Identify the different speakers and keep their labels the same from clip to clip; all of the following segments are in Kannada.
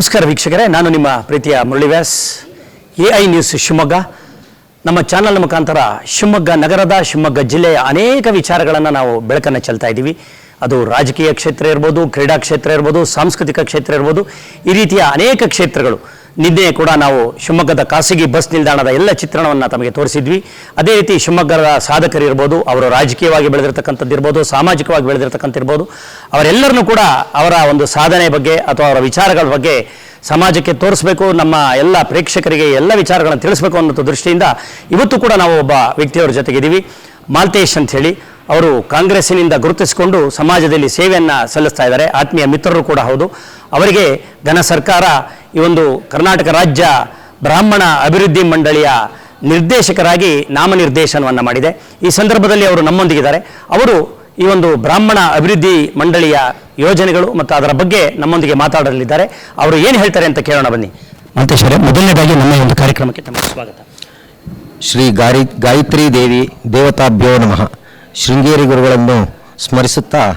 Speaker 1: ನಮಸ್ಕಾರ ವೀಕ್ಷಕರೇ, ನಾನು ನಿಮ್ಮ ಪ್ರೀತಿಯ Muralivyas A I news Shivamogga. ನಮ್ಮ ಚಾನಲ್ ಮುಖಾಂತರ ಶಿವಮೊಗ್ಗ ನಗರದ, ಶಿವಮೊಗ್ಗ ಜಿಲ್ಲೆಯ ಅನೇಕ ವಿಚಾರಗಳನ್ನು ನಾವು ಬೆಳಕನ್ನು ಚೆಲ್ತಾ ಇದ್ದೀವಿ. ಅದು ರಾಜಕೀಯ ಕ್ಷೇತ್ರ ಇರ್ಬೋದು, ಕ್ರೀಡಾ ಕ್ಷೇತ್ರ ಇರ್ಬೋದು, ಸಾಂಸ್ಕೃತಿಕ ಕ್ಷೇತ್ರ ಇರ್ಬೋದು, ಈ ರೀತಿಯ ಅನೇಕ ಕ್ಷೇತ್ರಗಳು. ನಿನ್ನೆ ಕೂಡ ನಾವು ಶಿವಮೊಗ್ಗದ ಖಾಸಗಿ ಬಸ್ ನಿಲ್ದಾಣದ ಎಲ್ಲ ಚಿತ್ರಣವನ್ನು ತಮಗೆ ತೋರಿಸಿದ್ವಿ. ಅದೇ ರೀತಿ ಶಿವಮೊಗ್ಗದ ಸಾಧಕರು ಇರ್ಬೋದು, ಅವರು ರಾಜಕೀಯವಾಗಿ ಬೆಳೆದಿರ್ತಕ್ಕಂಥದ್ದು ಇರ್ಬೋದು, ಸಾಮಾಜಿಕವಾಗಿ ಬೆಳೆದಿರ್ತಕ್ಕಂಥ ಇರ್ಬೋದು, ಅವರೆಲ್ಲರನ್ನೂ ಕೂಡ ಅವರ ಒಂದು ಸಾಧನೆ ಬಗ್ಗೆ ಅಥವಾ ಅವರ ವಿಚಾರಗಳ ಬಗ್ಗೆ ಸಮಾಜಕ್ಕೆ ತೋರಿಸಬೇಕು, ನಮ್ಮ ಎಲ್ಲ ಪ್ರೇಕ್ಷಕರಿಗೆ ಎಲ್ಲ ವಿಚಾರಗಳನ್ನು ತಿಳಿಸಬೇಕು ಅನ್ನೋ ದೃಷ್ಟಿಯಿಂದ ಇವತ್ತು ಕೂಡ ನಾವು ಒಬ್ಬ ವ್ಯಕ್ತಿಯವರ ಜೊತೆಗಿದ್ದೀವಿ. ಮಾಲ್ತೇಶ್ ಅಂತ ಹೇಳಿ, ಅವರು ಕಾಂಗ್ರೆಸ್ಸಿನಿಂದ ಗುರುತಿಸಿಕೊಂಡು ಸಮಾಜದಲ್ಲಿ ಸೇವೆಯನ್ನು ಸಲ್ಲಿಸ್ತಾ ಇದ್ದಾರೆ. ಆತ್ಮೀಯ ಮಿತ್ರರು ಕೂಡ ಹೌದು. ಅವರಿಗೆ ಘನ ಸರ್ಕಾರ ಈ ಒಂದು ಕರ್ನಾಟಕ ರಾಜ್ಯ ಬ್ರಾಹ್ಮಣ ಅಭಿವೃದ್ಧಿ ಮಂಡಳಿಯ ನಿರ್ದೇಶಕರಾಗಿ ನಾಮನಿರ್ದೇಶನವನ್ನು ಮಾಡಿದೆ. ಈ ಸಂದರ್ಭದಲ್ಲಿ ಅವರು ನಮ್ಮೊಂದಿಗಿದ್ದಾರೆ. ಅವರು ಈ ಒಂದು ಬ್ರಾಹ್ಮಣ ಅಭಿವೃದ್ಧಿ ಮಂಡಳಿಯ ಯೋಜನೆಗಳು ಮತ್ತು ಅದರ ಬಗ್ಗೆ ನಮ್ಮೊಂದಿಗೆ ಮಾತಾಡಲಿದ್ದಾರೆ. ಅವರು ಏನು ಹೇಳ್ತಾರೆ ಅಂತ ಕೇಳೋಣ ಬನ್ನಿ. ಮಂತೇಶ್ವರೇ ಮೊದಲನೇದಾಗಿ ನಮ್ಮ ಒಂದು ಕಾರ್ಯಕ್ರಮಕ್ಕೆ ತಮ್ಮ ಸ್ವಾಗತ.
Speaker 2: ಶ್ರೀ ಗಾರಿ, ಗಾಯತ್ರಿ ದೇವಿ ದೇವತಾಭ್ಯೋ ನಮಃ. ಶೃಂಗೇರಿ ಗುರುಗಳನ್ನು ಸ್ಮರಿಸುತ್ತಾ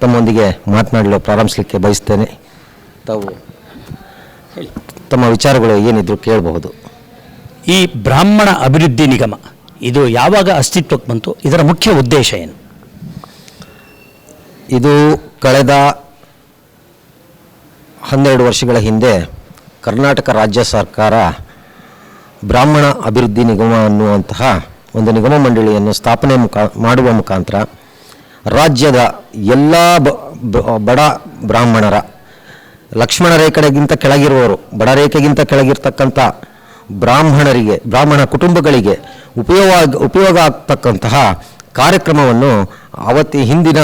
Speaker 2: ತಮ್ಮೊಂದಿಗೆ ಮಾತನಾಡಲು ಪ್ರಾರಂಭಿಸಲಿಕ್ಕೆ ಬಯಸ್ತೇನೆ. ತಾವು ತಮ್ಮ ವಿಚಾರಗಳು ಏನಿದ್ರು ಕೇಳಬಹುದು.
Speaker 1: ಈ ಬ್ರಾಹ್ಮಣ ಅಭಿವೃದ್ಧಿ ನಿಗಮ ಇದು ಯಾವಾಗ ಅಸ್ತಿತ್ವಕ್ಕೆ ಬಂತು? ಇದರ ಮುಖ್ಯ ಉದ್ದೇಶ ಏನು?
Speaker 2: ಇದು ಕಳೆದ ಹನ್ನೆರಡು ವರ್ಷಗಳ ಹಿಂದೆ ಕರ್ನಾಟಕ ರಾಜ್ಯ ಸರ್ಕಾರ ಬ್ರಾಹ್ಮಣ ಅಭಿವೃದ್ಧಿ ನಿಗಮ ಅನ್ನುವಂತಹ ಒಂದು ನಿಗಮ ಮಂಡಳಿಯನ್ನು ಸ್ಥಾಪನೆ ಮುಖಾ ಮಾಡುವ ಮುಖಾಂತರ ರಾಜ್ಯದ ಎಲ್ಲ ಬಡ ಬ್ರಾಹ್ಮಣರ ಲಕ್ಷ್ಮಣ ರೇಖೆಗಿಂತ ಕೆಳಗಿರುವವರು, ಬಡ ರೇಖೆಗಿಂತ ಕೆಳಗಿರ್ತಕ್ಕಂಥ ಬ್ರಾಹ್ಮಣರಿಗೆ, ಬ್ರಾಹ್ಮಣ ಕುಟುಂಬಗಳಿಗೆ ಉಪಯೋಗ ಉಪಯೋಗ ಆಗ್ತಕ್ಕಂತಹ ಕಾರ್ಯಕ್ರಮವನ್ನು ಅವತ್ತಿ ಹಿಂದಿನ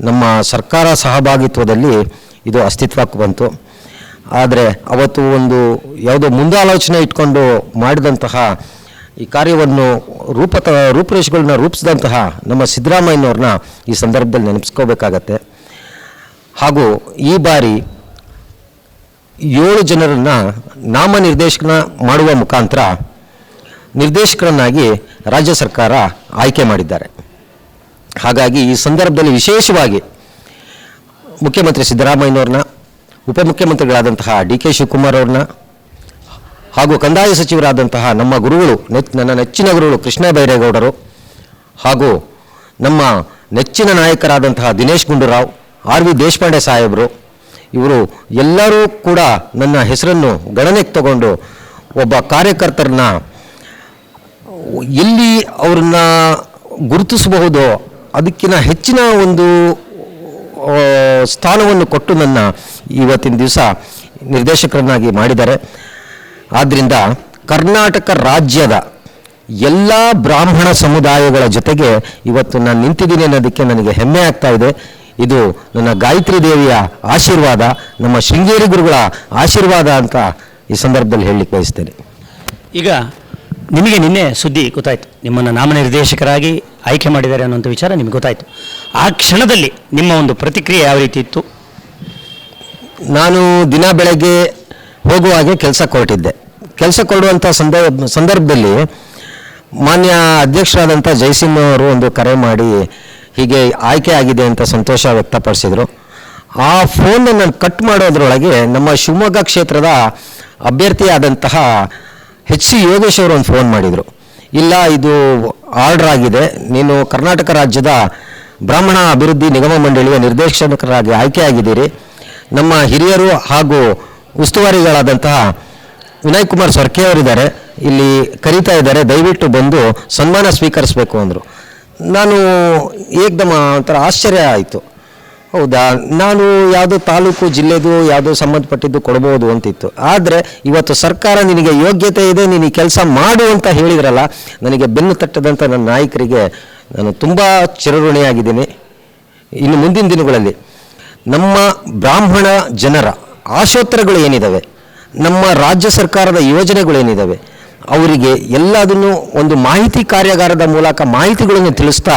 Speaker 2: ನಮ್ಮ ಸರ್ಕಾರ ಸಹಭಾಗಿತ್ವದಲ್ಲಿ ಇದು ಅಸ್ತಿತ್ವಕ್ಕೆ ಬಂತು. ಆದರೆ ಅವತ್ತು ಒಂದು ಯಾವುದೋ ಮುಂದಾಲೋಚನೆ ಇಟ್ಕೊಂಡು ಮಾಡಿದಂತಹ ಈ ಕಾರ್ಯವನ್ನು ರೂಪತ ರೂಪರೇಷೆಗಳನ್ನ ರೂಪಿಸಿದಂತಹ ನಮ್ಮ ಸಿದ್ದರಾಮಯ್ಯನವ್ರನ್ನ ಈ ಸಂದರ್ಭದಲ್ಲಿ ನೆನಪಿಸ್ಕೋಬೇಕಾಗತ್ತೆ. ಹಾಗೂ ಈ ಬಾರಿ ಏಳು ಜನರನ್ನು ನಾಮನಿರ್ದೇಶನ ಮಾಡುವ ಮುಖಾಂತರ ನಿರ್ದೇಶಕರನ್ನಾಗಿ ರಾಜ್ಯ ಸರ್ಕಾರ ಆಯ್ಕೆ ಮಾಡಿದ್ದಾರೆ. ಹಾಗಾಗಿ ಈ ಸಂದರ್ಭದಲ್ಲಿ ವಿಶೇಷವಾಗಿ ಮುಖ್ಯಮಂತ್ರಿ ಸಿದ್ದರಾಮಯ್ಯನವ್ರನ್ನ, ಉಪಮುಖ್ಯಮಂತ್ರಿಗಳಾದಂತಹ ಡಿ ಕೆ ಶಿವಕುಮಾರ್ ಅವ್ರನ್ನ, ಹಾಗೂ ಕಂದಾಯ ಸಚಿವರಾದಂತಹ ನಮ್ಮ ಗುರುಗಳು ನನ್ನ ನೆಚ್ಚಿನ ಗುರುಗಳು ಕೃಷ್ಣ ಬೈರೇಗೌಡರು, ಹಾಗೂ ನಮ್ಮ ನೆಚ್ಚಿನ ನಾಯಕರಾದಂತಹ ದಿನೇಶ್ ಗುಂಡೂರಾವ್, ಆರ್ ವಿ ದೇಶಪಾಂಡೆ ಸಾಹೇಬರು ಇವರು ಎಲ್ಲರೂ ಕೂಡ ನನ್ನ ಹೆಸರನ್ನು ಗಣನೆಗೆ ತಗೊಂಡು ಒಬ್ಬ ಕಾರ್ಯಕರ್ತರನ್ನ ಎಲ್ಲಿ ಅವ್ರನ್ನ ಗುರುತಿಸಬಹುದು ಅದಕ್ಕಿಂತ ಹೆಚ್ಚಿನ ಒಂದು ಸ್ಥಾನವನ್ನು ಕೊಟ್ಟು ನನ್ನ ಇವತ್ತಿನ ದಿವಸ ನಿರ್ದೇಶಕರನ್ನಾಗಿ ಮಾಡಿದ್ದಾರೆ. ಆದ್ದರಿಂದ ಕರ್ನಾಟಕ ರಾಜ್ಯದ ಎಲ್ಲ ಬ್ರಾಹ್ಮಣ ಸಮುದಾಯಗಳ ಜೊತೆಗೆ ಇವತ್ತು ನಾನು ನಿಂತಿದ್ದೀನಿ ಅನ್ನೋದಕ್ಕೆ ನನಗೆ ಹೆಮ್ಮೆ ಆಗ್ತಾ ಇದೆ. ಇದು ನನ್ನ ಗಾಯತ್ರಿ ದೇವಿಯ ಆಶೀರ್ವಾದ ನಮ್ಮ ಶೃಂಗೇರಿ ಗುರುಗಳ ಆಶೀರ್ವಾದ ಅಂತ ಈ ಸಂದರ್ಭದಲ್ಲಿ ಹೇಳಲಿಕ್ಕೆ ಬಯಸ್ತೇನೆ.
Speaker 1: ಈಗ ನಿಮಗೆ ನಿನ್ನೆ ಸುದ್ದಿ ಗೊತ್ತಾಯಿತು. ನಿಮ್ಮನ್ನು ನಾಮನಿರ್ದೇಶಕರಾಗಿ ಆಯ್ಕೆ ಮಾಡಿದ್ದಾರೆ ಅನ್ನುವಂಥ ವಿಚಾರ ನಿಮ್ಗೆ ಗೊತ್ತಾಯಿತು. ಆ ಕ್ಷಣದಲ್ಲಿ ನಿಮ್ಮ ಒಂದು ಪ್ರತಿಕ್ರಿಯೆ ಯಾವ ರೀತಿ ಇತ್ತು?
Speaker 2: ನಾನು ದಿನ ಬೆಳಗ್ಗೆ ಹೋಗುವಾಗೆ ಕೆಲಸ ಕೊರಟಿದ್ದೆ. ಕೆಲಸ ಕೊಡುವಂಥ ಸಂದರ್ಭ ಸಂದರ್ಭದಲ್ಲಿ ಮಾನ್ಯ ಅಧ್ಯಕ್ಷರಾದಂಥ ಜಯಸಿಂಹ ಅವರು ಒಂದು ಕರೆ ಮಾಡಿ ಹೀಗೆ ಆಯ್ಕೆ ಆಗಿದೆ ಅಂತ ಸಂತೋಷ ವ್ಯಕ್ತಪಡಿಸಿದರು. ಆ ಫೋನ್ ನಾನು ಕಟ್ ಮಾಡೋದ್ರೊಳಗೆ ನಮ್ಮ ಶಿವಮೊಗ್ಗ ಕ್ಷೇತ್ರದ ಅಭ್ಯರ್ಥಿಯಾದಂತಹ ಹೆಚ್ ಸಿ ಯೋಗೇಶ್ ಅವರು ಒಂದು ಫೋನ್ ಮಾಡಿದರು. ಇಲ್ಲ, ಇದು ಆರ್ಡರ್ ಆಗಿದೆ. ನೀನು ಕರ್ನಾಟಕ ರಾಜ್ಯದ ಬ್ರಾಹ್ಮಣ ಅಭಿವೃದ್ಧಿ ನಿಗಮ ಮಂಡಳಿಯ ನಿರ್ದೇಶಕರಾಗಿ ಆಯ್ಕೆ ಆಗಿದ್ದೀರಿ. ನಮ್ಮ ಹಿರಿಯರು ಹಾಗೂ ಉಸ್ತುವಾರಿಗಳಾದಂತಹ ವಿನಯ್ ಕುಮಾರ್ ಸೊರ್ಕೆ ಅವರಿದ್ದಾರೆ. ಇಲ್ಲಿ ಕರೀತಾ ಇದ್ದಾರೆ. ದಯವಿಟ್ಟು ಬಂದು ಸನ್ಮಾನ ಸ್ವೀಕರಿಸಬೇಕು ಅಂದರು. ನಾನು ಏಕದಮ್ಮ ಒಂಥರ ಆಶ್ಚರ್ಯ ಆಯಿತು. ಹೌದಾ? ನಾನು ಯಾವುದೋ ತಾಲೂಕು ಜಿಲ್ಲೆದು ಯಾವುದೋ ಸಂಬಂಧಪಟ್ಟಿದ್ದು ಕೊಡ್ಬೋದು ಅಂತಿತ್ತು. ಆದರೆ ಇವತ್ತು ಸರ್ಕಾರ ನಿನಗೆ ಯೋಗ್ಯತೆ ಇದೆ, ನೀನು ಈ ಕೆಲಸ ಮಾಡು ಅಂತ ಹೇಳಿದ್ರಲ್ಲ, ನನಗೆ ಬೆನ್ನು ತಟ್ಟದಂಥ ನನ್ನ ನಾಯಕರಿಗೆ ನಾನು ತುಂಬ ಚಿರಋಣಿಯಾಗಿದ್ದೀನಿ. ಇನ್ನು ಮುಂದಿನ ದಿನಗಳಲ್ಲಿ ನಮ್ಮ ಬ್ರಾಹ್ಮಣ ಜನರ ಆಶೋತ್ತರಗಳು ಏನಿದ್ದಾವೆ ನಮ್ಮ ರಾಜ್ಯ ಸರ್ಕಾರದ ಯೋಜನೆಗಳು ಏನಿದ್ದಾವೆ ಅವರಿಗೆ ಎಲ್ಲದನ್ನು ಒಂದು ಮಾಹಿತಿ ಕಾರ್ಯಾಗಾರದ ಮೂಲಕ ಮಾಹಿತಿಗಳನ್ನು ತಿಳಿಸ್ತಾ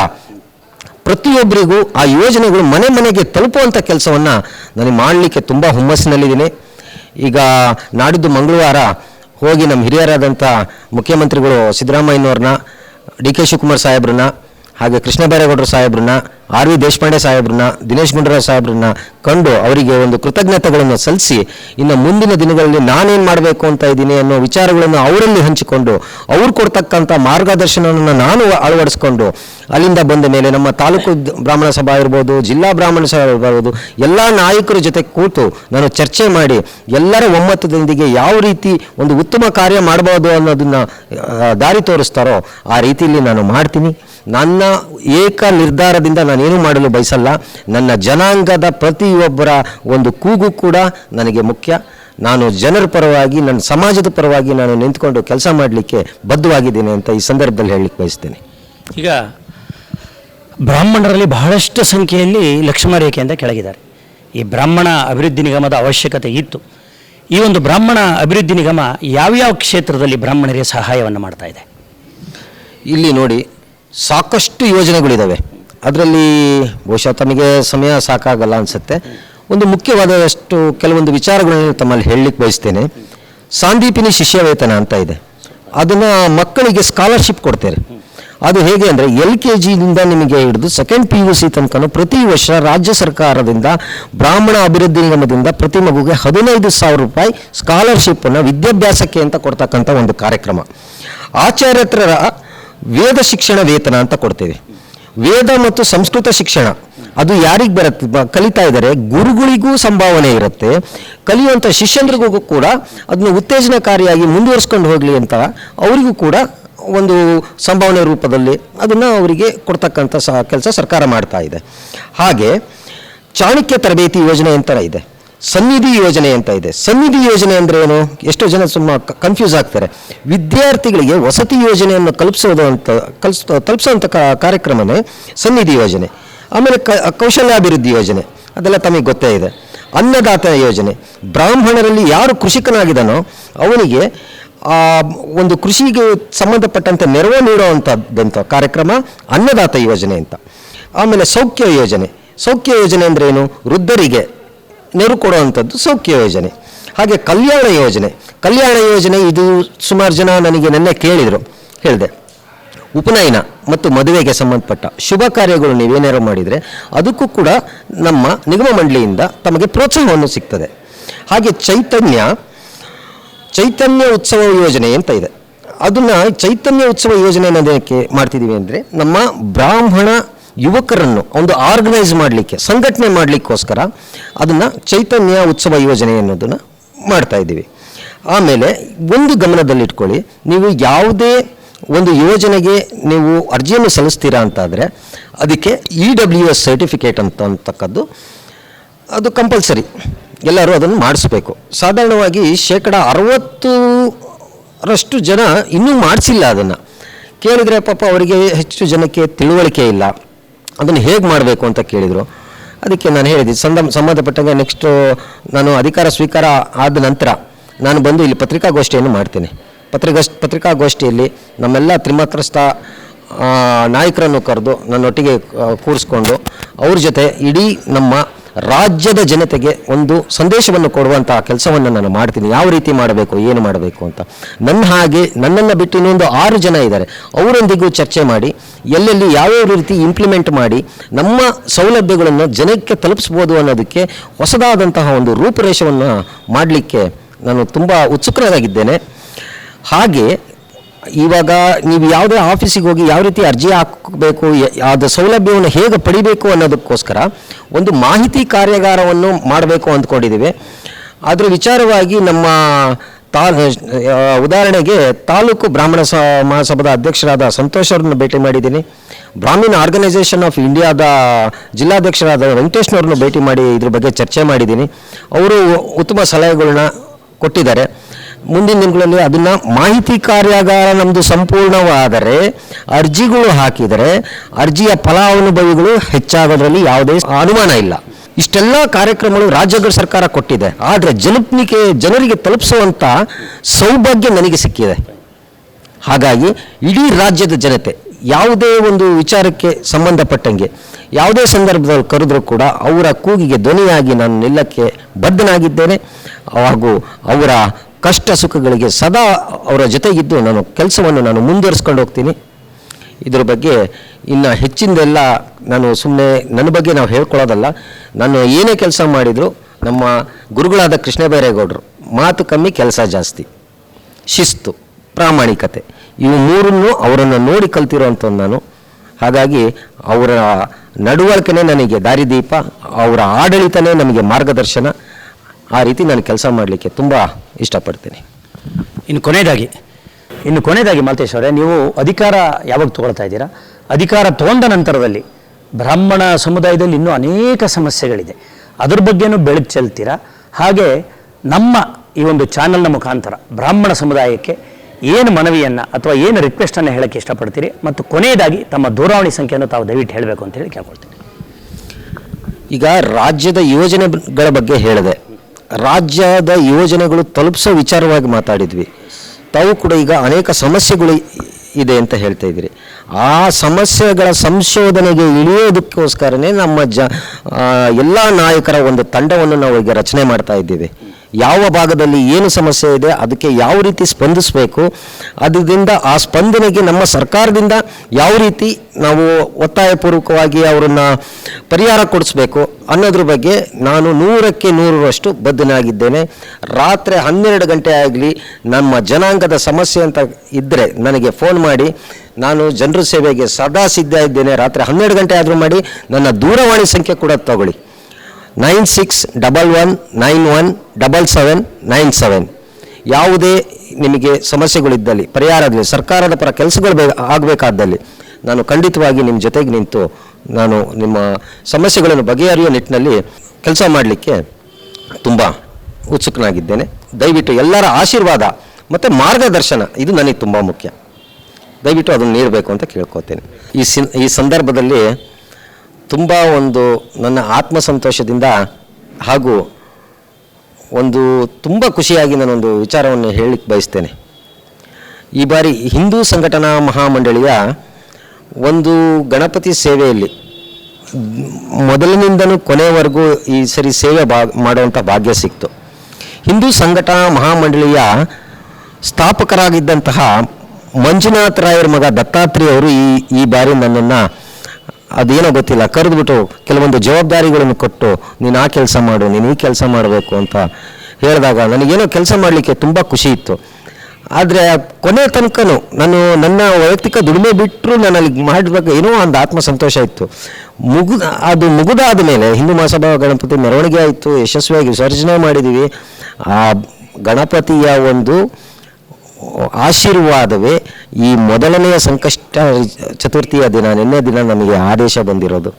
Speaker 2: ಪ್ರತಿಯೊಬ್ಬರಿಗೂ ಆ ಯೋಜನೆಗಳು ಮನೆ ಮನೆಗೆ ತಲುಪುವಂಥ ಕೆಲಸವನ್ನು ನನಗೆ ಮಾಡಲಿಕ್ಕೆ ತುಂಬ ಹುಮ್ಮಸ್ಸಿನಲ್ಲಿದ್ದೀನಿ. ಈಗ ನಾಡಿದ್ದು ಮಂಗಳವಾರ ಹೋಗಿ ನಮ್ಮ ಹಿರಿಯರಾದಂಥ ಮುಖ್ಯಮಂತ್ರಿಗಳು ಸಿದ್ದರಾಮಯ್ಯನವ್ರನ್ನ, ಡಿ ಕೆ ಶಿವಕುಮಾರ್ ಸಾಹೇಬ್ರನ್ನ, ಹಾಗೆ ಕೃಷ್ಣ ಬೈರೇಗೌಡರು ಸಾಹೇಬ್ರನ್ನ ಆರ್ ವಿ ದೇಶಪಾಂಡೆ ಸಾಹೇಬ್ರನ್ನ, ದಿನೇಶ್ ಗುಂಡೂರಾವ್ ಸಾಹೇಬ್ರನ್ನ ಕಂಡು ಅವರಿಗೆ ಒಂದು ಕೃತಜ್ಞತೆಗಳನ್ನು ಸಲ್ಲಿಸಿ, ಇನ್ನು ಮುಂದಿನ ದಿನಗಳಲ್ಲಿ ನಾನೇನು ಮಾಡಬೇಕು ಅಂತ ಇದ್ದೀನಿ ಅನ್ನೋ ವಿಚಾರಗಳನ್ನು ಅವರಲ್ಲಿ ಹಂಚಿಕೊಂಡು, ಅವ್ರು ಕೊಡ್ತಕ್ಕಂಥ ಮಾರ್ಗದರ್ಶನವನ್ನು ನಾನು ಅಳವಡಿಸ್ಕೊಂಡು, ಅಲ್ಲಿಂದ ಬಂದ ಮೇಲೆ ನಮ್ಮ ತಾಲೂಕು ಬ್ರಾಹ್ಮಣ ಸಭಾ ಇರ್ಬೋದು, ಜಿಲ್ಲಾ ಬ್ರಾಹ್ಮಣ ಸಭಾ ಇರ್ಬೋದು, ಎಲ್ಲ ನಾಯಕರ ಜೊತೆ ಕೂತು ನಾನು ಚರ್ಚೆ ಮಾಡಿ, ಎಲ್ಲರ ಒಮ್ಮತದೊಂದಿಗೆ ಯಾವ ರೀತಿ ಒಂದು ಉತ್ತಮ ಕಾರ್ಯ ಮಾಡಬಹುದು ಅನ್ನೋದನ್ನು ದಾರಿ ತೋರಿಸ್ತಾರೋ ಆ ರೀತಿಯಲ್ಲಿ ನಾನು ಮಾಡ್ತೀನಿ. ನನ್ನ ಏಕ ನಿರ್ಧಾರದಿಂದ ನಾನೇನು ಮಾಡಲು ಬಯಸಲ್ಲ. ನನ್ನ ಜನಾಂಗದ ಪ್ರತಿಯೊಬ್ಬರ ಒಂದು ಕೂಗು ಕೂಡ ನನಗೆ ಮುಖ್ಯ. ನಾನು ಜನರ ಪರವಾಗಿ ನನ್ನ ಸಮಾಜದ ಪರವಾಗಿ ನಾನು ನಿಂತ್ಕೊಂಡು ಕೆಲಸ ಮಾಡಲಿಕ್ಕೆ ಬದ್ಧವಾಗಿದ್ದೇನೆ ಅಂತ ಈ ಸಂದರ್ಭದಲ್ಲಿ ಹೇಳಲಿಕ್ಕೆ ಬಯಸ್ತೇನೆ.
Speaker 1: ಈಗ ಬ್ರಾಹ್ಮಣರಲ್ಲಿ ಬಹಳಷ್ಟು ಸಂಖ್ಯೆಯಲ್ಲಿ ಲಕ್ಷ್ಮ ರೇಖೆಯಿಂದ ಕೆಳಗಿದ್ದಾರೆ. ಈ ಬ್ರಾಹ್ಮಣ ಅಭಿವೃದ್ಧಿ ನಿಗಮದ ಅವಶ್ಯಕತೆ ಇತ್ತು. ಈ ಒಂದು ಬ್ರಾಹ್ಮಣ ಅಭಿವೃದ್ಧಿ ನಿಗಮ ಯಾವ್ಯಾವ ಕ್ಷೇತ್ರದಲ್ಲಿ ಬ್ರಾಹ್ಮಣರಿಗೆ ಸಹಾಯವನ್ನು ಮಾಡ್ತಾ ಇದೆ?
Speaker 2: ಇಲ್ಲಿ ನೋಡಿ ಸಾಕಷ್ಟು ಯೋಜನೆಗಳಿದ್ದಾವೆ ಅದರಲ್ಲಿ ಬಹುಶಃ ತಮಗೆ ಸಮಯ ಸಾಕಾಗಲ್ಲ ಅನಿಸುತ್ತೆ. ಒಂದು ಮುಖ್ಯವಾದಷ್ಟು ಕೆಲವೊಂದು ವಿಚಾರಗಳನ್ನು ತಮ್ಮಲ್ಲಿ ಹೇಳಲಿಕ್ಕೆ ಬಯಸ್ತೇನೆ. ಸಾಂದೀಪಿನಿ ಶಿಷ್ಯ ವೇತನ ಅಂತ ಇದೆ. ಅದನ್ನು ಮಕ್ಕಳಿಗೆ ಸ್ಕಾಲರ್ಶಿಪ್ ಕೊಡ್ತಾರೆ ಅದು ಹೇಗೆ ಅಂದರೆ ಎಲ್ ಕೆ ಜಿಯಿಂದ ನಿಮಗೆ ಹಿಡಿದು ಸೆಕೆಂಡ್ ಪಿ ಯು ಸಿ ತನಕನೂ ಪ್ರತಿ ವರ್ಷ ರಾಜ್ಯ ಸರ್ಕಾರದಿಂದ ಬ್ರಾಹ್ಮಣ ಅಭಿವೃದ್ಧಿ ನಿಗಮದಿಂದ ಪ್ರತಿ ಮಗುಗೆ ಹದಿನೈದು ಸಾವಿರ ರೂಪಾಯಿ ಸ್ಕಾಲರ್ಶಿಪ್ಪನ್ನು ವಿದ್ಯಾಭ್ಯಾಸಕ್ಕೆ ಅಂತ ಕೊಡ್ತಕ್ಕಂಥ ಒಂದು ಕಾರ್ಯಕ್ರಮ. ಆಚಾರ್ಯತ್ರ ವೇದ ಶಿಕ್ಷಣ ವೇತನ ಅಂತ ಕೊಡ್ತೇವೆ. ವೇದ ಮತ್ತು ಸಂಸ್ಕೃತ ಶಿಕ್ಷಣ, ಅದು ಯಾರಿಗೆ ಬರುತ್ತೆ? ಕಲಿತಾ ಇದ್ದಾರೆ. ಗುರುಗಳಿಗೂ ಸಂಭಾವನೆ ಇರುತ್ತೆ. ಕಲಿಯುವಂಥ ಶಿಷ್ಯಂದ್ರಿಗೂ ಕೂಡ ಅದನ್ನು ಉತ್ತೇಜನಕಾರಿಯಾಗಿ ಮುಂದುವರಿಸ್ಕೊಂಡು ಹೋಗಲಿ ಅಂತ ಅವರಿಗೂ ಕೂಡ ಒಂದು ಸಂಭಾವನೆ ರೂಪದಲ್ಲಿ ಅದನ್ನು ಅವರಿಗೆ ಕೊಡ್ತಕ್ಕಂಥ ಸಹ ಕೆಲಸ ಸರ್ಕಾರ ಮಾಡ್ತಾ ಇದೆ. ಹಾಗೆ ಚಾಣಕ್ಯ ತರಬೇತಿ ಯೋಜನೆ ಅಂತ ಇದೆ. ಸನ್ನಿಧಿ ಯೋಜನೆ ಅಂತ ಇದೆ. ಸನ್ನಿಧಿ ಯೋಜನೆ ಅಂದ್ರೆ ಏನು? ಎಷ್ಟೋ ಜನ ಸುಮ್ಮ ಕನ್ಫ್ಯೂಸ್ ಆಗ್ತಾರೆ. ವಿದ್ಯಾರ್ಥಿಗಳಿಗೆ ವಸತಿ ಯೋಜನೆಯನ್ನು ಕಲ್ಪಿಸೋದು ಅಂತ ಕಲ್ಸ್ ತಲುಪಿಸೋವಂಥ ಕಾರ್ಯಕ್ರಮವೇ ಸನ್ನಿಧಿ ಯೋಜನೆ. ಆಮೇಲೆ ಕ ಕೌಶಲ್ಯಾಭಿವೃದ್ಧಿ ಯೋಜನೆ. ಅದೆಲ್ಲ ತಮಗೆ ಗೊತ್ತೇ ಇದೆ. ಅನ್ನದಾತ ಯೋಜನೆ. ಬ್ರಾಹ್ಮಣರಲ್ಲಿ ಯಾರು ಕೃಷಿಕನಾಗಿದ್ದಾನೋ ಅವನಿಗೆ ಆ, ಒಂದು ಕೃಷಿಗೆ ಸಂಬಂಧಪಟ್ಟಂತೆ ನೆರವು ನೀಡುವಂಥದ್ದಂಥ ಕಾರ್ಯಕ್ರಮ ಅನ್ನದಾತ ಯೋಜನೆ ಅಂತ. ಆಮೇಲೆ ಸೌಖ್ಯ ಯೋಜನೆ. ಸೌಖ್ಯ ಯೋಜನೆ ಅಂದ್ರೆ ಏನು? ವೃದ್ಧರಿಗೆ ನೆರವು ಕೊಡುವಂಥದ್ದು ಸೌಖ್ಯ ಯೋಜನೆ. ಹಾಗೆ ಕಲ್ಯಾಣ ಯೋಜನೆ. ಕಲ್ಯಾಣ ಯೋಜನೆ ಇದು ಸುಮಾರು ಜನ ನನಗೆ ನೆನ್ನೆ ಕೇಳಿದರು. ಹೇಳಿದೆ, ಉಪನಯನ ಮತ್ತು ಮದುವೆಗೆ ಸಂಬಂಧಪಟ್ಟ ಶುಭ ಕಾರ್ಯಗಳು ನೀವೇನಾರು ಮಾಡಿದರೆ ಅದಕ್ಕೂ ಕೂಡ ನಮ್ಮ ನಿಗಮ ಮಂಡಳಿಯಿಂದ ತಮಗೆ ಪ್ರೋತ್ಸಾಹವನ್ನು ಸಿಗ್ತದೆ. ಹಾಗೆ ಚೈತನ್ಯ ಚೈತನ್ಯ ಉತ್ಸವ ಯೋಜನೆ ಅಂತ ಇದೆ. ಅದನ್ನು ಚೈತನ್ಯ ಉತ್ಸವ ಯೋಜನೆ ಅನ್ನೋದಕ್ಕೆ ಮಾಡ್ತಿದ್ದೀವಿ ಅಂದರೆ ನಮ್ಮ ಬ್ರಾಹ್ಮಣ ಯುವಕರನ್ನು ಒಂದು ಆರ್ಗನೈಸ್ ಮಾಡಲಿಕ್ಕೆ, ಸಂಘಟನೆ ಮಾಡಲಿಕ್ಕೋಸ್ಕರ ಅದನ್ನು ಚೈತನ್ಯ ಉತ್ಸವ ಯೋಜನೆ ಅನ್ನೋದನ್ನು ಮಾಡ್ತಾ ಇದ್ದೀವಿ. ಆಮೇಲೆ ಒಂದು ಗಮನದಲ್ಲಿಟ್ಕೊಳ್ಳಿ, ನೀವು ಯಾವುದೇ ಒಂದು ಯೋಜನೆಗೆ ನೀವು ಅರ್ಜಿಯನ್ನು ಸಲ್ಲಿಸ್ತೀರಾ ಅಂತಾದರೆ, ಅದಕ್ಕೆ ಇ ಡಬ್ಲ್ಯೂ ಎಸ್ ಸರ್ಟಿಫಿಕೇಟ್ ಅಂತ ಅಂತಕ್ಕದ್ದು, ಅದು ಕಂಪಲ್ಸರಿ ಎಲ್ಲರೂ ಅದನ್ನು ಮಾಡಿಸ್ಬೇಕು. ಸಾಧಾರಣವಾಗಿ ಶೇಕಡ ಅರವತ್ತು ರಷ್ಟು ಜನ ಇನ್ನೂ ಮಾಡಿಸಿಲ್ಲ ಅದನ್ನು. ಕೇಳಿದರೆ ಪಾಪ ಅವರಿಗೆ ಹೆಚ್ಚು ಜನಕ್ಕೆ ತಿಳುವಳಿಕೆ ಇಲ್ಲ. ಅದನ್ನು ಹೇಗೆ ಮಾಡಬೇಕು ಅಂತ ಕೇಳಿದರು. ಅದಕ್ಕೆ ನಾನು ಹೇಳಿದೆ, ಸಂದ, ಸಂಬಂಧಪಟ್ಟಂಗೆ ನೆಕ್ಸ್ಟು ನಾನು ಅಧಿಕಾರ ಸ್ವೀಕಾರ ಆದ ನಂತರ ನಾನು ಬಂದು ಇಲ್ಲಿ ಪತ್ರಿಕಾಗೋಷ್ಠಿಯನ್ನು ಮಾಡ್ತೇನೆ. ಪತ್ರಿಕಾ ಪತ್ರಿಕಾಗೋಷ್ಠಿಯಲ್ಲಿ ನಮ್ಮೆಲ್ಲ ತ್ರಿಮಾತ್ರಸ್ಥ ನಾಯಕರನ್ನು ಕರೆದು ನನ್ನೊಟ್ಟಿಗೆ ಕೂರಿಸ್ಕೊಂಡು ಅವ್ರ ಜೊತೆ ಇಡೀ ನಮ್ಮ ರಾಜ್ಯದ ಜನತೆಗೆ ಒಂದು ಸಂದೇಶವನ್ನು ಕೊಡುವಂತಹ ಕೆಲಸವನ್ನು ನಾನು ಮಾಡ್ತೀನಿ. ಯಾವ ರೀತಿ ಮಾಡಬೇಕು, ಏನು ಮಾಡಬೇಕು ಅಂತ. ನನ್ನ ಹಾಗೆ, ನನ್ನನ್ನು ಬಿಟ್ಟು ಇನ್ನೊಂದು ಆರು ಜನ ಇದ್ದಾರೆ. ಅವರೊಂದಿಗೂ ಚರ್ಚೆ ಮಾಡಿ, ಎಲ್ಲೆಲ್ಲಿ ಯಾವ್ಯಾವ ರೀತಿ ಇಂಪ್ಲಿಮೆಂಟ್ ಮಾಡಿ, ನಮ್ಮ ಸೌಲಭ್ಯಗಳನ್ನು ಜನಕ್ಕೆ ತಲುಪಿಸ್ಬೋದು ಅನ್ನೋದಕ್ಕೆ ಹೊಸದಾದಂತಹ ಒಂದು ರೂಪುರೇಷವನ್ನು ಮಾಡಲಿಕ್ಕೆ ನಾನು ತುಂಬ ಉತ್ಸುಕನಾಗಿದ್ದೇನೆ. ಹಾಗೆ ಇವಾಗ ನೀವು ಯಾವುದೇ ಆಫೀಸಿಗೆ ಹೋಗಿ ಯಾವ ರೀತಿ ಅರ್ಜಿ ಹಾಕಬೇಕು ಅದು ಸೌಲಭ್ಯವನ್ನು ಹೇಗೆ ಪಡಿಬೇಕು ಅನ್ನೋದಕ್ಕೋಸ್ಕರ ಒಂದು ಮಾಹಿತಿ ಕಾರ್ಯಾಗಾರವನ್ನು ಮಾಡಬೇಕು ಅಂದ್ಕೊಂಡಿದ್ದೀವಿ. ಅದರ ವಿಚಾರವಾಗಿ ನಮ್ಮ ತಾ ಉದಾಹರಣೆಗೆ ತಾಲೂಕು ಬ್ರಾಹ್ಮಣ ಸ ಮಹಾಸಭಾದ ಅಧ್ಯಕ್ಷರಾದ ಸಂತೋಷ್ ಅವ್ರನ್ನ ಭೇಟಿ ಮಾಡಿದ್ದೀನಿ. ಬ್ರಾಹ್ಮಣ ಆರ್ಗನೈಸೇಷನ್ ಆಫ್ ಇಂಡಿಯಾದ ಜಿಲ್ಲಾಧ್ಯಕ್ಷರಾದ ವೆಂಕಟೇಶ್ನವ್ರನ್ನ ಭೇಟಿ ಮಾಡಿ ಇದ್ರ ಬಗ್ಗೆ ಚರ್ಚೆ ಮಾಡಿದ್ದೀನಿ. ಅವರು ಉತ್ತಮ ಸಲಹೆಗಳನ್ನ ಕೊಟ್ಟಿದ್ದಾರೆ. ಮುಂದಿನ ದಿನಗಳಲ್ಲಿ ಅದನ್ನ ಮಾಹಿತಿ ಕಾರ್ಯಾಗಾರ ನಮ್ಮದು ಸಂಪೂರ್ಣವಾದರೆ, ಅರ್ಜಿಗಳು ಹಾಕಿದರೆ, ಅರ್ಜಿಯ ಫಲಾನುಭವಿಗಳು ಹೆಚ್ಚಾಗೋದ್ರಲ್ಲಿ ಯಾವುದೇ ಅನುಮಾನ ಇಲ್ಲ. ಇಷ್ಟೆಲ್ಲ ಕಾರ್ಯಕ್ರಮಗಳು ರಾಜ್ಯ ಸರ್ಕಾರ ಕೊಟ್ಟಿದೆ. ಆದರೆ ಜನಪ್ನಿಕೆ, ಜನರಿಗೆ ತಲುಪಿಸುವಂಥ ಸೌಭಾಗ್ಯ ನನಗೆ ಸಿಕ್ಕಿದೆ. ಹಾಗಾಗಿ ಇಡೀ ರಾಜ್ಯದ ಜನತೆ ಯಾವುದೇ ಒಂದು ವಿಚಾರಕ್ಕೆ ಸಂಬಂಧಪಟ್ಟಂಗೆ, ಯಾವುದೇ ಸಂದರ್ಭದಲ್ಲಿ ಕರೆದರೂ ಕೂಡ ಅವರ ಕೂಗಿಗೆ ಧ್ವನಿಯಾಗಿ ನಾನು ನಿಲ್ಲಕ್ಕೆ ಬದ್ಧನಾಗಿದ್ದೇನೆ. ಹಾಗೂ ಅವರ ಕಷ್ಟ ಸುಖಗಳಿಗೆ ಸದಾ ಅವರ ಜೊತೆಗಿದ್ದು ನಾನು ಕೆಲಸವನ್ನು ನಾನು ಮುಂದುವರಿಸ್ಕೊಂಡು ಹೋಗ್ತೀನಿ. ಇದ್ರ ಬಗ್ಗೆ ಇನ್ನು ಹೆಚ್ಚಿನದೆಲ್ಲ ನಾನು ಸುಮ್ಮನೆ ನನ್ನ ಬಗ್ಗೆ ನಾವು ಹೇಳ್ಕೊಳ್ಳೋದಲ್ಲ. ನಾನು ಏನೇ ಕೆಲಸ ಮಾಡಿದರೂ ನಮ್ಮ ಗುರುಗಳಾದ ಕೃಷ್ಣ ಬೈರೇಗೌಡರು ಮಾತು ಕಮ್ಮಿ ಕೆಲಸ ಜಾಸ್ತಿ. ಶಿಸ್ತು, ಪ್ರಾಮಾಣಿಕತೆ, ಇವು ಮೂರನ್ನು ಅವರನ್ನು ನೋಡಿ ಕಲ್ತಿರೋವಂಥದ್ದು ನಾನು. ಹಾಗಾಗಿ ಅವರ ನಡವಳಿಕೆನೇ ನನಗೆ ದಾರಿದೀಪ, ಅವರ ಆಡಳಿತನೇ ನಮಗೆ ಮಾರ್ಗದರ್ಶನ. ಆ ರೀತಿ ನಾನು ಕೆಲಸ ಮಾಡಲಿಕ್ಕೆ ತುಂಬ ಇಷ್ಟಪಡ್ತೀನಿ.
Speaker 1: ಇನ್ನು ಕೊನೆಯದಾಗಿ ಇನ್ನು ಕೊನೆಯದಾಗಿ ಮಾಲ್ತೇಶ್ ಅವರೇ ನೀವು ಅಧಿಕಾರ ಯಾವಾಗ ತಗೊಳ್ತಾ ಇದ್ದೀರಾ? ಅಧಿಕಾರ ತಗೊಂಡ ನಂತರದಲ್ಲಿ ಬ್ರಾಹ್ಮಣ ಸಮುದಾಯದಲ್ಲಿ ಇನ್ನೂ ಅನೇಕ ಸಮಸ್ಯೆಗಳಿದೆ. ಅದ್ರ ಬಗ್ಗೆನೂ ಬೆಳಕು ಚೆಲ್ತೀರಾ? ಹಾಗೆ ನಮ್ಮ ಈ ಒಂದು ಚಾನಲ್ನ ಮುಖಾಂತರ ಬ್ರಾಹ್ಮಣ ಸಮುದಾಯಕ್ಕೆ ಏನು ಮನವಿಯನ್ನು ಅಥವಾ ಏನು ರಿಕ್ವೆಸ್ಟನ್ನು ಹೇಳೋಕ್ಕೆ ಇಷ್ಟಪಡ್ತೀರಿ? ಮತ್ತು ಕೊನೆಯದಾಗಿ ತಮ್ಮ ದೂರವಾಣಿ ಸಂಖ್ಯೆಯನ್ನು ತಾವು ದಯವಿಟ್ಟು ಹೇಳಬೇಕು ಅಂತ ಹೇಳಿ ಕೇಳ್ಕೊಳ್ತೀನಿ.
Speaker 2: ಈಗ ರಾಜ್ಯದ ಯೋಜನೆಗಳ ಬಗ್ಗೆ ಹೇಳಿದೆ. ರಾಜ್ಯದ ಯೋಜನೆಗಳು ತಲುಪಿಸೋ ವಿಚಾರವಾಗಿ ಮಾತಾಡಿದ್ವಿ. ತಾವು ಕೂಡ ಈಗ ಅನೇಕ ಸಮಸ್ಯೆಗಳು ಇದೆ ಅಂತ ಹೇಳ್ತಾ ಇದ್ದೀರಿ. ಆ ಸಮಸ್ಯೆಗಳ ಸಂಶೋಧನೆಗೆ ಇಳಿಯೋದಕ್ಕೋಸ್ಕರನೇ ನಮ್ಮ ಜ ಎಲ್ಲ ನಾಯಕರ ಒಂದು ತಂಡವನ್ನು ನಾವು ಈಗ ರಚನೆ ಮಾಡ್ತಾ ಇದ್ದೀವಿ. ಯಾವ ಭಾಗದಲ್ಲಿ ಏನು ಸಮಸ್ಯೆ ಇದೆ, ಅದಕ್ಕೆ ಯಾವ ರೀತಿ ಸ್ಪಂದಿಸಬೇಕು, ಅದರಿಂದ ಆ ಸ್ಪಂದನೆಗೆ ನಮ್ಮ ಸರ್ಕಾರದಿಂದ ಯಾವ ರೀತಿ ನಾವು ಒತ್ತಾಯಪೂರ್ವಕವಾಗಿ ಅವರನ್ನು ಪರಿಹಾರ ಕೊಡಿಸ್ಬೇಕು ಅನ್ನೋದ್ರ ಬಗ್ಗೆ ನಾನು ನೂರಕ್ಕೆ ನೂರರಷ್ಟು ಬದ್ಧನಾಗಿದ್ದೇನೆ. ರಾತ್ರಿ ಹನ್ನೆರಡು ಗಂಟೆ ಆಗಲಿ ನಮ್ಮ ಜನಾಂಗದ ಸಮಸ್ಯೆ ಅಂತ ಇದ್ದರೆ ನನಗೆ ಫೋನ್ ಮಾಡಿ, ನಾನು ಜನರ ಸೇವೆಗೆ ಸದಾ ಸಿದ್ಧ ಇದ್ದೇನೆ. ರಾತ್ರಿ ಹನ್ನೆರಡು ಗಂಟೆ ಆದರೂ ಮಾಡಿ, ನನ್ನ ದೂರವಾಣಿ ಸಂಖ್ಯೆ ಕೂಡ ತಗೊಳ್ಳಿ. Nine six double one nine one double seven nine seven. ಯಾವುದೇ ನಿಮಗೆ ಸಮಸ್ಯೆಗಳಿದ್ದಲ್ಲಿ, ಪರಿಹಾರದಲ್ಲಿ, ಸರ್ಕಾರದ ಪರ ಕೆಲಸಗಳು ಬೇ ಆಗಬೇಕಾದಲ್ಲಿ, ನಾನು ಖಂಡಿತವಾಗಿ ನಿಮ್ಮ ಜೊತೆಗೆ ನಿಂತು ನಾನು ನಿಮ್ಮ ಸಮಸ್ಯೆಗಳನ್ನು ಬಗೆಹರಿಯೋ ನಿಟ್ಟಿನಲ್ಲಿ ಕೆಲಸ ಮಾಡಲಿಕ್ಕೆ ತುಂಬ ಉತ್ಸುಕನಾಗಿದ್ದೇನೆ. ದಯವಿಟ್ಟು ಎಲ್ಲರ ಆಶೀರ್ವಾದ ಮತ್ತು ಮಾರ್ಗದರ್ಶನ, ಇದು ನನಗೆ ತುಂಬ ಮುಖ್ಯ. ದಯವಿಟ್ಟು ಅದನ್ನು ನೀಡಬೇಕು ಅಂತ ಕೇಳ್ಕೊತೇನೆ ಈ ಸಿನ್, ಈ ಸಂದರ್ಭದಲ್ಲಿ ತುಂಬ ಒಂದು ನನ್ನ ಆತ್ಮ ಸಂತೋಷದಿಂದ ಹಾಗೂ ಒಂದು ತುಂಬ ಖುಷಿಯಾಗಿ ನಾನೊಂದು ವಿಚಾರವನ್ನು ಹೇಳಲಿಕ್ಕೆ ಬಯಸ್ತೇನೆ. ಈ ಬಾರಿ ಹಿಂದೂ ಸಂಘಟನಾ ಮಹಾಮಂಡಳಿಯ ಒಂದು ಗಣಪತಿ ಸೇವೆಯಲ್ಲಿ ಮೊದಲಿನಿಂದನೂ ಕೊನೆಯವರೆಗೂ ಈ ಸರಿ ಸೇವೆ ಬಾ ಮಾಡುವಂಥ ಭಾಗ್ಯ ಸಿಕ್ತು. ಹಿಂದೂ ಸಂಘಟನಾ ಮಹಾಮಂಡಳಿಯ ಸ್ಥಾಪಕರಾಗಿದ್ದಂತಹ ಮಂಜುನಾಥ್ ರಾಯರ ಮಗ ದತ್ತಾತ್ರೇಯ ಅವರು ಈ ಈ ಬಾರಿ ನನ್ನನ್ನು ಅದೇನೋ ಗೊತ್ತಿಲ್ಲ ಕರೆದುಬಿಟ್ಟು ಕೆಲವೊಂದು ಜವಾಬ್ದಾರಿಗಳನ್ನು ಕೊಟ್ಟು, ನೀನು ಆ ಕೆಲಸ ಮಾಡು, ನೀನು ಈ ಕೆಲಸ ಮಾಡಬೇಕು ಅಂತ ಹೇಳಿದಾಗ ನನಗೇನೋ ಕೆಲಸ ಮಾಡಲಿಕ್ಕೆ ತುಂಬ ಖುಷಿ ಇತ್ತು. ಆದರೆ ಕೊನೆ ತನಕನೂ ನಾನು ನನ್ನ ವೈಯಕ್ತಿಕ ದುಡಿಮೆ ಬಿಟ್ಟರು ನಾನು ಅಲ್ಲಿ ಮಾಡಬೇಕು ಏನೋ ಒಂದು ಆತ್ಮ ಸಂತೋಷ ಇತ್ತು. ಮುಗಿದ ಅದು ಮುಗಿದಾದ ಮೇಲೆ ಹಿಂದೂ ಮಹಾಸಭಾ ಗಣಪತಿ ಮೆರವಣಿಗೆ ಆಯಿತು, ಯಶಸ್ವಿಯಾಗಿ ವಿಸರ್ಜನೆ ಮಾಡಿದ್ದೀವಿ ಆ ಗಣಪತಿಯ ಒಂದು ಆಶೀರ್ವಾದವೇ ಈ ಮೊದಲನೆಯ ಸಂಕಷ್ಟ ಚತುರ್ಥಿಯ ದಿನ, ನಿನ್ನೆ ದಿನ ನಮಗೆ ಆದೇಶ ಬಂದಿರೋದು.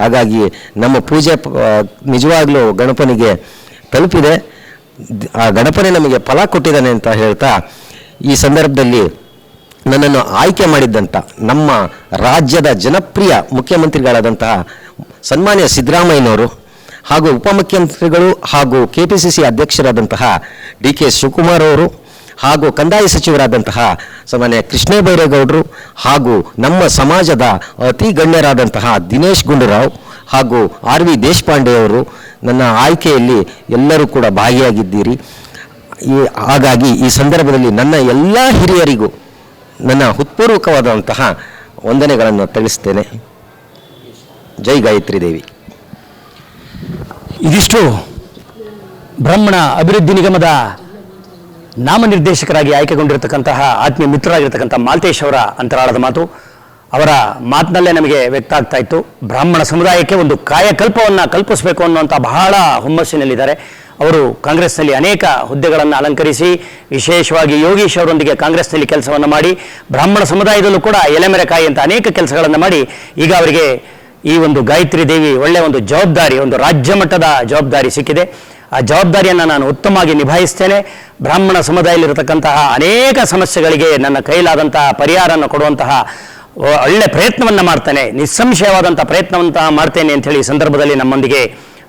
Speaker 2: ಹಾಗಾಗಿ ನಮ್ಮ ಪೂಜೆ ನಿಜವಾಗ್ಲೂ ಗಣಪನಿಗೆ ತಲುಪಿದೆ. ಆ ಗಣಪನೇ ನಮಗೆ ಫಲ ಕೊಟ್ಟಿದ್ದಾನೆ ಅಂತ ಹೇಳ್ತಾ, ಈ ಸಂದರ್ಭದಲ್ಲಿ ನನ್ನನ್ನು ಆಯ್ಕೆ ಮಾಡಿದ್ದಂಥ ನಮ್ಮ ರಾಜ್ಯದ ಜನಪ್ರಿಯ ಮುಖ್ಯಮಂತ್ರಿಗಳಾದಂತಹ ಸನ್ಮಾನ್ಯ ಸಿದ್ದರಾಮಯ್ಯನವರು ಹಾಗೂ ಉಪಮುಖ್ಯಮಂತ್ರಿಗಳು ಹಾಗೂ ಕೆ ಪಿ ಸಿ ಸಿ ಅಧ್ಯಕ್ಷರಾದಂತಹ ಡಿ ಕೆ ಶಿವಕುಮಾರ್ ಅವರು ಹಾಗೂ ಕಂದಾಯ ಸಚಿವರಾದಂತಹ ಸಾಮಾನ್ಯ ಕೃಷ್ಣ ಬೈರೇಗೌಡರು ಹಾಗೂ ನಮ್ಮ ಸಮಾಜದ ಅತಿ ಗಣ್ಯರಾದಂತಹ ದಿನೇಶ್ ಗುಂಡೂರಾವ್ ಹಾಗೂ ಆರ್ ವಿ ದೇಶಪಾಂಡೆ ಅವರು ನನ್ನ ಆಯ್ಕೆಯಲ್ಲಿ ಎಲ್ಲರೂ ಕೂಡ ಭಾಗಿಯಾಗಿದ್ದೀರಿ. ಈ ಹಾಗಾಗಿ ಈ ಸಂದರ್ಭದಲ್ಲಿ ನನ್ನ ಎಲ್ಲ ಹಿರಿಯರಿಗೂ ನನ್ನ ಹುತ್ಪೂರ್ವಕವಾದಂತಹ ವಂದನೆಗಳನ್ನು ತಿಳಿಸ್ತೇನೆ. ಜೈ ಗಾಯತ್ರಿ ದೇವಿ.
Speaker 1: ಇದಿಷ್ಟು ಬ್ರಾಹ್ಮಣ ಅಭಿವೃದ್ಧಿ ನಿಗಮದ ನಾಮನಿರ್ದೇಶಕರಾಗಿ ಆಯ್ಕೆಗೊಂಡಿರತಕ್ಕಂತಹ ಆತ್ಮೀಯ ಮಿತ್ರರಾಗಿರ್ತಕ್ಕಂಥ ಮಾಲ್ತೇಶ್ ಅವರ ಅಂತರಾಳದ ಮಾತು. ಅವರ ಮಾತಿನಲ್ಲೇ ನಮಗೆ ವ್ಯಕ್ತ ಆಗ್ತಾ ಇತ್ತು. ಬ್ರಾಹ್ಮಣ ಸಮುದಾಯಕ್ಕೆ ಒಂದು ಕಾಯಕಲ್ಪವನ್ನು ಕಲ್ಪಿಸಬೇಕು ಅನ್ನುವಂಥ ಬಹಳ ಹುಮ್ಮಸ್ಸಿನಲ್ಲಿದ್ದಾರೆ. ಅವರು ಕಾಂಗ್ರೆಸ್ನಲ್ಲಿ ಅನೇಕ ಹುದ್ದೆಗಳನ್ನು ಅಲಂಕರಿಸಿ, ವಿಶೇಷವಾಗಿ ಯೋಗೀಶ್ ಅವರೊಂದಿಗೆ ಕಾಂಗ್ರೆಸ್ನಲ್ಲಿ ಕೆಲಸವನ್ನು ಮಾಡಿ, ಬ್ರಾಹ್ಮಣ ಸಮುದಾಯದಲ್ಲೂ ಕೂಡ ಎಲೆಮೆರೆಕಾಯಿ ಅಂತ ಅನೇಕ ಕೆಲಸಗಳನ್ನು ಮಾಡಿ, ಈಗ ಅವರಿಗೆ ಈ ಒಂದು ಗಾಯತ್ರಿ ದೇವಿ ಒಳ್ಳೆಯ ಒಂದು ಜವಾಬ್ದಾರಿ, ಒಂದು ರಾಜ್ಯ ಮಟ್ಟದ ಜವಾಬ್ದಾರಿ ಸಿಕ್ಕಿದೆ. ಆ ಜವಾಬ್ದಾರಿಯನ್ನು ನಾನು ಉತ್ತಮವಾಗಿ ನಿಭಾಯಿಸ್ತೇನೆ. ಬ್ರಾಹ್ಮಣ ಸಮುದಾಯದಲ್ಲಿರತಕ್ಕಂತಹ ಅನೇಕ ಸಮಸ್ಯೆಗಳಿಗೆ ನನ್ನ ಕೈಲಾದಂತಹ ಪರಿಹಾರವನ್ನು ಕೊಡುವಂತಹ ಒಳ್ಳೆ ಪ್ರಯತ್ನವನ್ನು ಮಾಡ್ತೇನೆ. ನಿಸ್ಸಂಶಯವಾದಂಥ ಪ್ರಯತ್ನವಂತ ಮಾಡ್ತೇನೆ ಅಂತ ಹೇಳಿ ಈ ಸಂದರ್ಭದಲ್ಲಿ ನಮ್ಮೊಂದಿಗೆ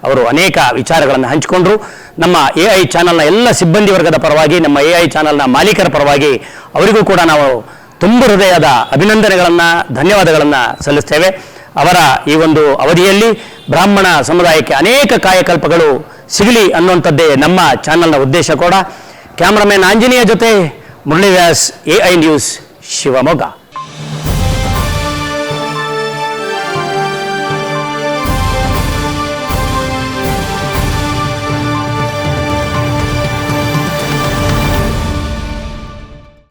Speaker 1: ಅವರು ಅನೇಕ ವಿಚಾರಗಳನ್ನು ಹಂಚಿಕೊಂಡ್ರು. ನಮ್ಮ ಎ ಐ ಚಾನಲ್ನ ಎಲ್ಲ ಸಿಬ್ಬಂದಿ ವರ್ಗದ ಪರವಾಗಿ, ನಮ್ಮ ಎ ಐ ಚಾನಲ್ನ ಮಾಲೀಕರ ಪರವಾಗಿ ಅವರಿಗೂ ಕೂಡ ನಾವು ತುಂಬ ಹೃದಯದ ಅಭಿನಂದನೆಗಳನ್ನು, ಧನ್ಯವಾದಗಳನ್ನು ಸಲ್ಲಿಸ್ತೇವೆ. ಅವರ ಈ ಒಂದು ಅವಧಿಯಲ್ಲಿ ಬ್ರಾಹ್ಮಣ ಸಮುದಾಯಕ್ಕೆ ಅನೇಕ ಕಾಯಕಲ್ಪಗಳು ಸಿಗಲಿ ಅನ್ನುವಂಥದ್ದೇ ನಮ್ಮ ಚಾನಲ್ನ ಉದ್ದೇಶ ಕೂಡ. ಕ್ಯಾಮ್ರಾಮನ್ ಆಂಜನೇಯ ಜೊತೆ Murali Vyas A I news, Shivamogga.